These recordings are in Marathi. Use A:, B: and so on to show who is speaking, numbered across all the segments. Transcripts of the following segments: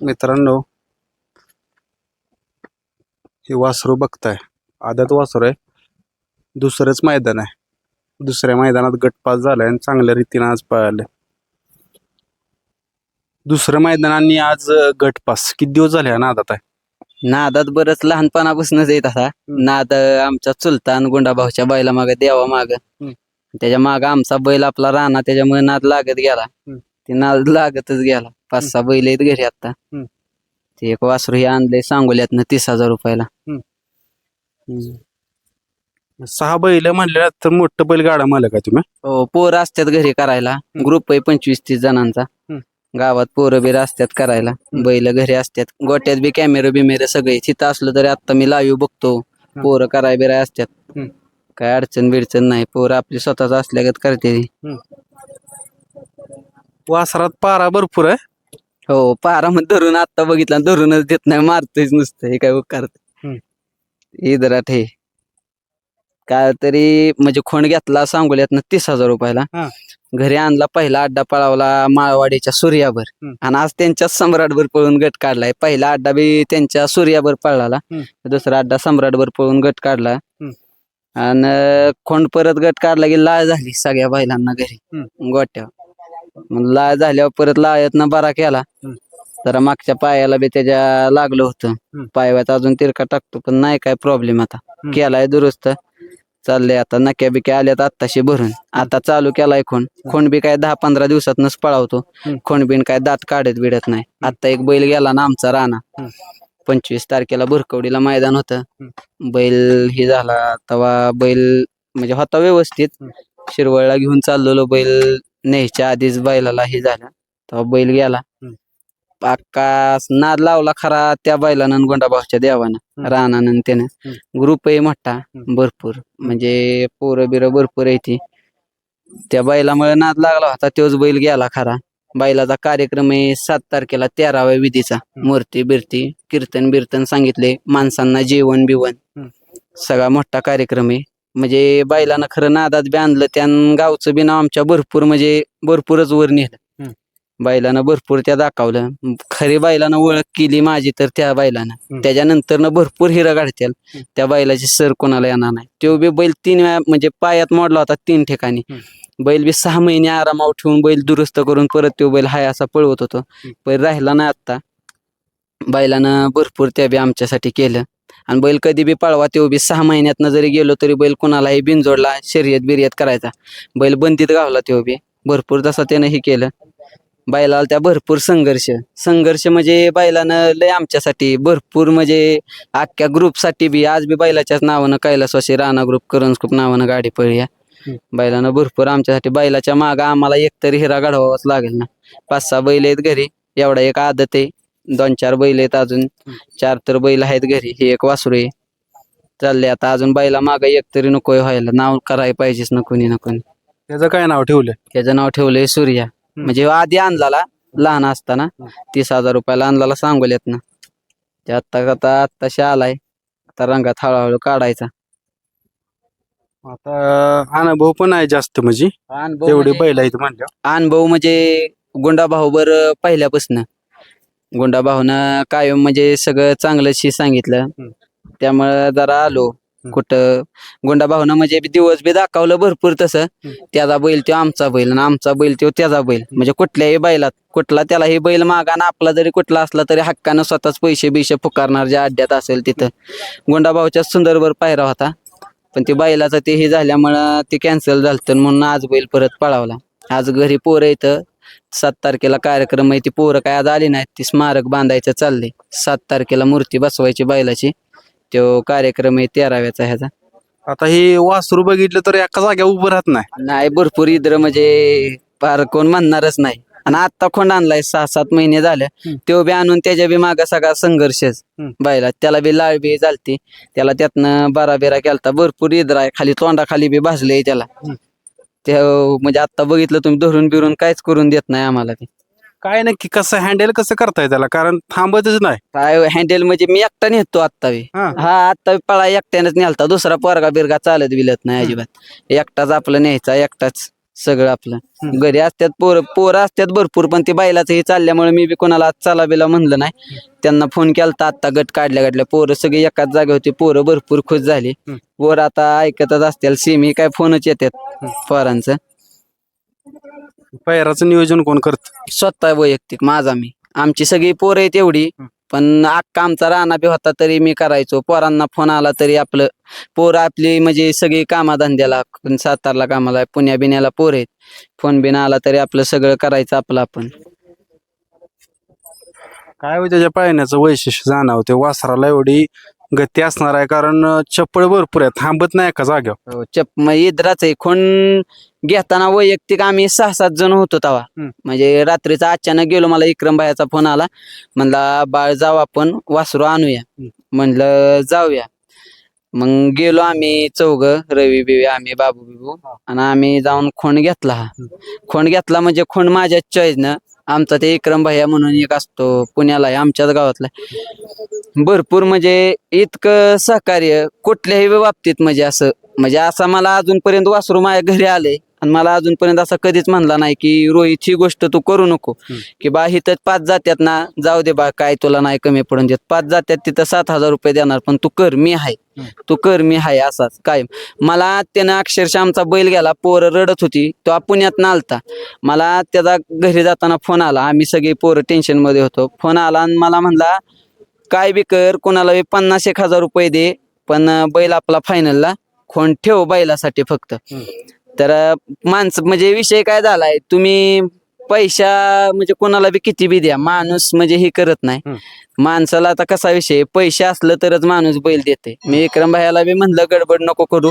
A: मित्रांनो हे वासरू बघताय. आदत वासरू आहे. दुसरंच मैदान आहे. दुसऱ्या मैदानात गटपास झालाय आणि चांगल्या रीतीने आज पळाले दुसरं मैदान आणि आज गटपास. किती दिवस झाले नादात आहे?
B: नादात बरंच लहानपणापासूनच येत असा नाद आमचा चुलतान गुंडाभाऊच्या बैला माग देवा माग. त्याच्या माग आमचा बैल आपला राणा त्याच्यामुळे नाद लागत गेला. ते नाद लागतच गेला. पाच सहा बैल आहेत घरी आता.
A: हम्म.
B: ते एक वासरू हे आणलंय सांगोल्यातनं तीस हजार रुपयाला.
A: हम्म. सहा बैल म्हणले तर मोठं बैल गाडा मालक आहे तुम्ही?
B: हो पोरं असतात घरी करायला. ग्रुप आहे पंचवीस तीस जणांचा. गावात पोरं बिरं असतात करायला. बैल घरी असतात गोट्यात बी कॅमेरे बिमेरे सगळे. तिथं असलं तरी आता मी लाईव्ह बघतो. पोरं कराय बिराय असतात
A: हम्म.
B: काय अडचण बिडचण नाही. पोरं आपली स्वतःच असल्यागत करते. ती.
A: वासरात पारा भरपूर आहे.
B: हो पारा मग धरून आता बघितलं धरूनच देत नाही मारतोच नुसतं हे काय करत
A: हम्म.
B: इदराट हे. काय तरी म्हणजे खोंड घेतला सांगोल्यातनं तीस हजार रुपयाला. घरी आणला पहिला अड्डा पळावला माळवाडीच्या सूर्याभर.
A: हम्म.
B: आणि आज त्यांच्याच सम्राटभर पळून गट काढलाय. पहिला अड्डा बी त्यांच्या सूर्याभर पळाला.
A: हम्म.
B: दुसरा अड्डा सम्राटभर पळून गट काढला.
A: हम्म.
B: आणि खोंड परत गट काढला की लाळ झाली सगळ्या बैलांना घरी. गोट्यावर. मग लाळ झाल्यावर परत लाळ्यातनं बरा केला.
A: हम्म.
B: जरा मागच्या पायाला बी त्याच्या लागलं होतं. पायात अजून तिरका टाकतो पण नाही काय प्रॉब्लेम आता. केलाय दुरुस्त. चाललंय आता नक्या बिक्या आल्यात आत्ताशी भरून. आता चालू केलाय खोंड. खोंड बी काय दहा पंधरा दिवसातनच पळावतो.
A: हम्म.
B: खोंड बिन काय दात काढत बिडत नाही. आता एक बैल गेला ना आमचा राणा. पंचवीस तारखेला भुरकवडीला मैदान होतं. बैल हे झाला तेव्हा बैल म्हणजे होता व्यवस्थित. शिरवळला घेऊन चाललेलो बैल न्यायच्या आधीच बैलाला हे झालं. तेव्हा बैल गेला.
A: हम्म.
B: अक्का नाद लावला खरा त्या बैलानं गोंडाभाऊच्या देवानं
A: हम्म.
B: रानानं त्यानं. ग्रुप आहे मोठा भरपूर. म्हणजे पोरं बिरं भरपूर आहे ती. त्या बैलामुळे नाद लागला होता तोच बैल गेला खरा. बैलाचा कार्यक्रम आहे सात तारखेला तेराव्या विधीचा. मूर्ती बिरती कीर्तन बिर्तन सांगितले माणसांना जेवण बिवण.
A: हम्म.
B: सगळा मोठा कार्यक्रम आहे. म्हणजे बैलानं खरं नादात बी आणलं त्यान गावचं बी नाव आमच्या भरपूर म्हणजे भरपूरच वर नेलं
A: हम्म.
B: बैलानं भरपूर त्या दाखवलं. खरी बैलानं ओळख केली माझी तर त्या बैलानं. त्याच्यानंतर भरपूर हिरा काढतील त्या बैलाची सर कोणाला येणार नाही. तो बी बैल तीन वेळा म्हणजे पायात मोडला होता तीन ठिकाणी. बैल बी सहा महिने आरामावर ठेवून बैल दुरुस्त करून परत तो बैल हाय असा पळवत होतो. बैल राहिला नाही आत्ता. बैलानं भरपूर त्या बी आमच्यासाठी केलं. आणि बैल कधी बी पळवा तो बी सहा महिन्यातनं जरी गेलो तरी बैल कोणालाही बिनजोडला शर्यत बिर्यत करायचा. बैल बंदीत गावला तो बी. भरपूर तसा त्यानं हे केलं. बैलाला त्या भरपूर संघर्ष. संघर्ष म्हणजे बैलानं लय आमच्यासाठी भरपूर म्हणजे अख्ख्या ग्रुपसाठी बी. आज बी बैलाच्याच नावानं कैलासवासी राणा ग्रुप करंज ग्रुप नावानं गाडी आहे. बैलानं भरपूर आमच्यासाठी बैलाच्या मागं आम्हाला एकतरी हिरा घडवावाच लागेल ना. पाच सहा बैल आहेत घरी. एवढा एक आदत आहे. दोन चार बैल आहेत अजून. चार तर बैल आहेत घरी. हे एक वासरू आहे. चालले आता अजून बैला मागं एक तरी नको व्हायला. नाव करायला पाहिजेच ना कोणी ना कोणी.
A: त्याचं काय नाव ठेवलंय?
B: त्याचं नाव ठेवलंय सूर्या. म्हणजे आधी आणलाला लहान असताना. तीस हजार रुपयाला आणलाला सांगोल्यात ना. ते आत्ता आता आत्ताशी आलाय. आता रंगात हळूहळू काढायचा.
A: आता अनुभव पण आहे जास्त म्हणजे. एवढे बैल आहेत म्हणल्या
B: अनुभव म्हणजे गुंडा भाऊ बर पहिल्यापासून. गुंडा भाऊनं कायम म्हणजे सगळं चांगलंच सांगितलं. त्यामुळं जरा आलो कुठं. गुंडा भाऊनं म्हणजे दिवस बी दाखवलं भरपूर तसं. त्याचा बैल तो आमचा बैल आणि आमचा बैल तो त्याचा बैल. म्हणजे कुठल्याही बैलात कुठला त्याला हे बैल मागा आणि आपला जरी कुठला असला तरी हक्कानं स्वतःच पैसे बिशे फुकारणार ज्या अड्ड्यात असेल तिथं. गुंडा भाऊच्या सुंदरवर पायरा होता. पण ते बैलाचं ते हे झाल्यामुळं ते कॅन्सल झालं तर म्हणून आज बैल परत पळावला. आज घरी पोरं इथं. सात तारखेला कार्यक्रम आहे ती पोरं काय आज आली नाहीत ती स्मारक बांधायचं चाललंय. सात तारखेला मूर्ती बसवायची बैलाची. तो कार्यक्रम आहे तेराव्याचा ह्याचा.
A: आता हे वासरू बघितलं तर एका जाग्यावर उभं राहत नाही.
B: नाही भरपूर इद्र म्हणजे फार कोण म्हणणारच नाही. आणि आत्ता खोंड आणलाय सहा सात महिने झाले. तो बी आणून त्याच्या बी मागा सगळा संघर्षच बायला त्याला बी लाळ बी झालती. त्याला त्यातनं बारा बिरा केलता. भरपूर इद्र आहे. खाली तोंडाखाली बी भाजले त्याला. ते म्हणजे आता बघितलं तुम्ही धरून बिरून काहीच करून देत नाही आम्हाला ते.
A: काय नक्की कसं हँडल कसं करताय त्याला? कारण थांबतच नाही.
B: काय हँडल म्हणजे मी एकटा नेतो आत्ता बी.
A: हा.
B: हा आत्ता बी पळा एकट्यानेच नेलता. दुसरा पोरगा बिरगा चालत बिलत नाही अजिबात. एकटाच आपलं न्यायचा एकटाच. सगळं आपलं. घरी असतात पोरं पोरं असतात भरपूर पण ते बैलाचं हे चालल्यामुळे मी बी कोणाला आज चला बिला म्हणलं नाही. त्यांना फोन केला आत्ता गट काढल्या काढल्या पोरं सगळी एकाच जागे होती पोरं भरपूर खुश झाली. पोरं आता ऐकतच असतील सेमी काय फोनच येतात पोरांचं.
A: पैराचं नियोजन कोण करत?
B: स्वतः वैयक्तिक माझा मी. आमची सगळी पोरं आहेत एवढी. पण अख्खा आमचा राणा बी होता तरी मी करायचो. पोरांना फोन आला तरी आपलं पोर आपली म्हणजे सगळी कामाधंद्याला सातारला कामाला पुण्या बिण्याला पोर आहेत. फोन बिन आला तरी आपलं सगळं करायचं आपलं आपण.
A: काय हो त्याच्या पाळण्याचं वैशिष्ट्य जाणवते. वासराला एवढी गती असणार आहे कारण चप्पळ भरपूर आहे थांबत नाही एका जाग्यावर
B: हो, चप मग इद्राच आहे खोण घेताना वैयक्तिक आम्ही सहा सात जण होतो तेव्हा. म्हणजे रात्रीचा अचानक गेलो मला इक्रम भायाचा फोन आला. म्हणला बाळ जाऊ आपण वासरू आणूया. म्हणलं जाऊया. मग गेलो आम्ही चौघ रवी बिवी आम्ही बाबू बिबू. आणि आम्ही जाऊन खोंड घेतला हा. खोंड घेतला म्हणजे खोंड माझ्या चॉईसनं आमचा ते इक्रम भैया म्हणून एक असतो पुण्याला आहे आमच्याच गावातला आहे. भरपूर म्हणजे इतकं सहकार्य कुठल्याही बाबतीत म्हणजे असं म्हणजे असा मला अजूनपर्यंत वासरू माझ्या घरी आले आणि मला अजूनपर्यंत असा कधीच म्हणला नाही की रोहित ही गोष्ट तू करू नको. की बा इथं पाच जात्यात ना जाऊ दे बा काय तुला नाही कमी पडून देत. पाच जात्यात तिथं सात हजार रुपये देणार पण तू कर मी आहे. तू कर मी आहे असाच काय मला त्यानं अक्षरशः आमचा बैल गेला पोरं रडत होती तो पुण्यात आलता. मला त्याचा घरी जाताना फोन आला आम्ही सगळे पोरं टेन्शनमध्ये होतो. फोन आला आणि मला म्हणला काय बी कर कोणाला बी पन्नास एक हजार रुपये दे पण बैल आपला फायनलला खोंड ठेव बैलासाठी फक्त. तर माणसं म्हणजे विषय काय झालाय तुम्ही पैसा म्हणजे कोणाला बी किती बी द्या माणूस म्हणजे हे करत नाही. माणसाला आता कसा विषय पैसे असलं तरच माणूस बैल देते. मी विक्रम भाईला बी म्हणलं गडबड नको करू.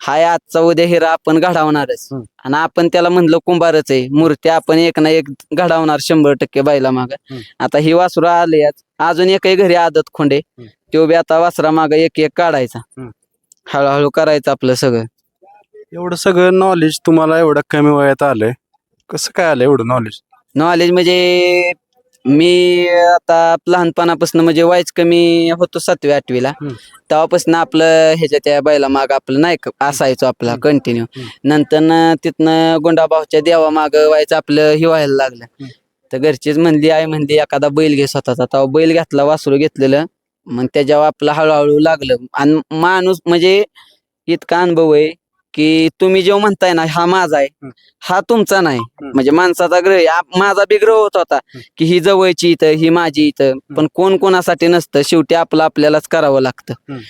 B: हाय आजचा उद्या हिरा आपण घडवणारच. आणि आपण त्याला म्हणलं कुंभारच आहे. मूर्ती आपण एक ना एक घडवणार शंभर टक्के बैला माग. आता ही वासरू आले अजून एकही घरी आदत खोंडे. तो बी आता वासरा माग एक एक काढायचा. हळूहळू करायचं आपलं सगळं.
A: एवढं सगळं नॉलेज तुम्हाला एवढं कमी वयात आलंय. कसं काय आलं एवढं नॉलेज
B: नॉलेज म्हणजे मी आता लहानपणापासून म्हणजे वाईच कमी होतो सातवी आठवीला.
A: हम्म.
B: तेव्हापासून आपलं ह्याच्या त्या बैला माग आपलं नाही का असायचो आपला. कंटिन्यू
A: हम्म.
B: नंतर तिथनं गोंडाभाऊच्या देवा माग व्हायचं आपलं हे व्हायला लागलं.
A: हम्म.
B: तर घरचीच म्हणली आई म्हणली एखादा बैल घे स्वतःचा. तेव्हा बैल घेतला वासरू घेतलेलं. मग त्याच्यावर आपलं हळूहळू लागलं. आणि माणूस म्हणजे इतका अनुभव आहे. की तुम्ही जेव्हा म्हणताय ना हा माझा आहे. हा तुमचा नाही म्हणजे माणसाचा ग्रह आहे. माझा बी ग्रह होत होता की ही जवळची इथं ही माझी इथं पण कोण कोणासाठी नसतं शेवटी आपलं आपल्यालाच करावं लागतं
A: हम्म.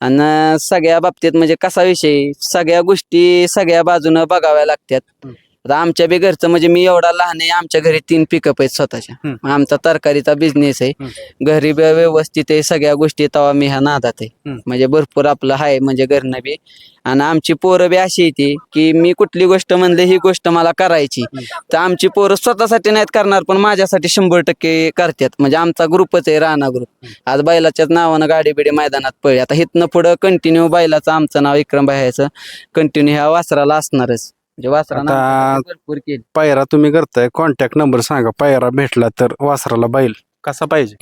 B: आणि सगळ्या बाबतीत म्हणजे कसा विषय सगळ्या गोष्टी सगळ्या बाजूनं बघाव्या लागतात
A: हम्म.
B: आता आमच्या बी घरचं म्हणजे मी एवढा लहान आहे आमच्या घरी तीन पिकअप आहेत स्वतःच्या
A: हम्म.
B: आमचा तरकारीचा बिझनेस आहे.
A: हम्म.
B: घरी बी व्यवस्थित आहे सगळ्या गोष्टी तेव्हा मी ह्या नादात आहे.
A: हम्म.
B: म्हणजे भरपूर आपलं आहे म्हणजे घरनं बी. आणि आमची पोरं बी अशी येते की मी कुठली गोष्ट म्हणले ही गोष्ट मला करायची. तर आमची पोरं स्वतःसाठी नाहीत करणार पण माझ्यासाठी शंभर टक्के करतात. म्हणजे आमचा ग्रुपच आहे राणा ग्रुप आज बैलाच्याच नावानं गाडी बिडी मैदानात पळली. आता हिथनं पुढं कंटिन्यू बैलाचं आमचं नाव विक्रम भाईचं कंटिन्यू ह्या वासराला असणारच. म्हणजे वासरानं
A: आता-
B: भरपूर केली.
A: पायरा तुम्ही करताय कॉन्टॅक्ट नंबर सांगा. पायरा भेटला तर वासराला बैल कसा पाहिजे?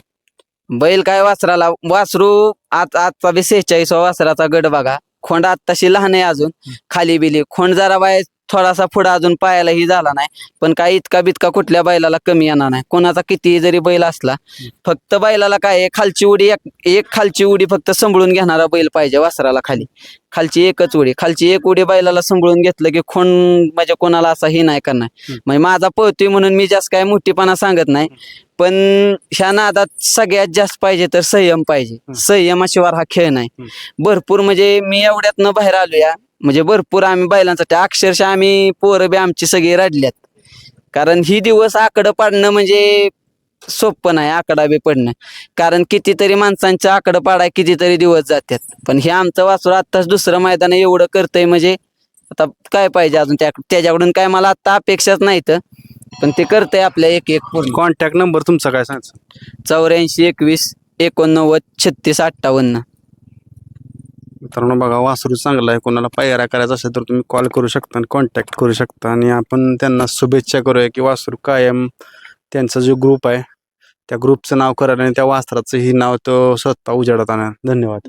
B: बैल काय वासराला वासरू आज आजचा बी सेहेचाळीस वासराचा गड बघा. खोंड आत्ताशी लहान आहे अजून. खाली बिली खोंड जरा बाय थोडासा पुढे अजून पायाला ही झाला नाही. पण काही इतका बितका कुठल्या बैलाला कमी येणार नाही. कोणाचा किती जरी बैल असला फक्त बैलाला काय खालची उडी एक एक खालची उडी फक्त सांभाळून घेणारा बैल पाहिजे वासराला खाली. खालची एकच उडी खालची एक उडी बैलाला सांभाळून घेतलं की खोंड म्हणजे कोणाला असा ही नाही करणार. म्हणजे माझा पळतोय म्हणून मी जास्त काय मोठीपणा सांगत नाही. पण ह्या नादात सगळ्यात जास्त पाहिजे तर संयम पाहिजे. संयमाशिवाय हा खेळ नाही. भरपूर म्हणजे मी एवढ्यातनं बाहेर आलो या म्हणजे भरपूर आम्ही बैलांसाठी अक्षरशः आम्ही पोरं बी आमची सगळी रडल्यात. कारण ही दिवस आकडं पाडणं म्हणजे सोपं नाही आकडा बी पडणं. कारण कितीतरी माणसांचं आकडं पाडाय कितीतरी दिवस जातात. पण हे आमचं वासरू आत्ताच दुसरं मैदान एवढं करतंय म्हणजे आता काय पाहिजे अजून त्या त्याच्याकडून काय मला आता अपेक्षाच नाहीत. पण ते करतंय आपल्या एक एक पूर्ण.
A: कॉन्टॅक्ट नंबर तुमचा काय सांगायचं?
B: चौऱ्याऐंशी एकवीस एकोणनव्वद छत्तीस अठ्ठावन्न.
A: मित्रांनो बघा वासरू चांगला आहे. कोणाला पायऱ्या करायचा असेल तर तुम्ही कॉल करू शकता आणि कॉन्टॅक्ट करू शकता. आणि आपण त्यांना शुभेच्छा करूया की वासरू कायम त्यांचा जो ग्रुप आहे त्या ग्रुपचं नाव करा आणि त्या वासराचं ही नाव तो स्वतः उजाडत आणा धन्यवाद.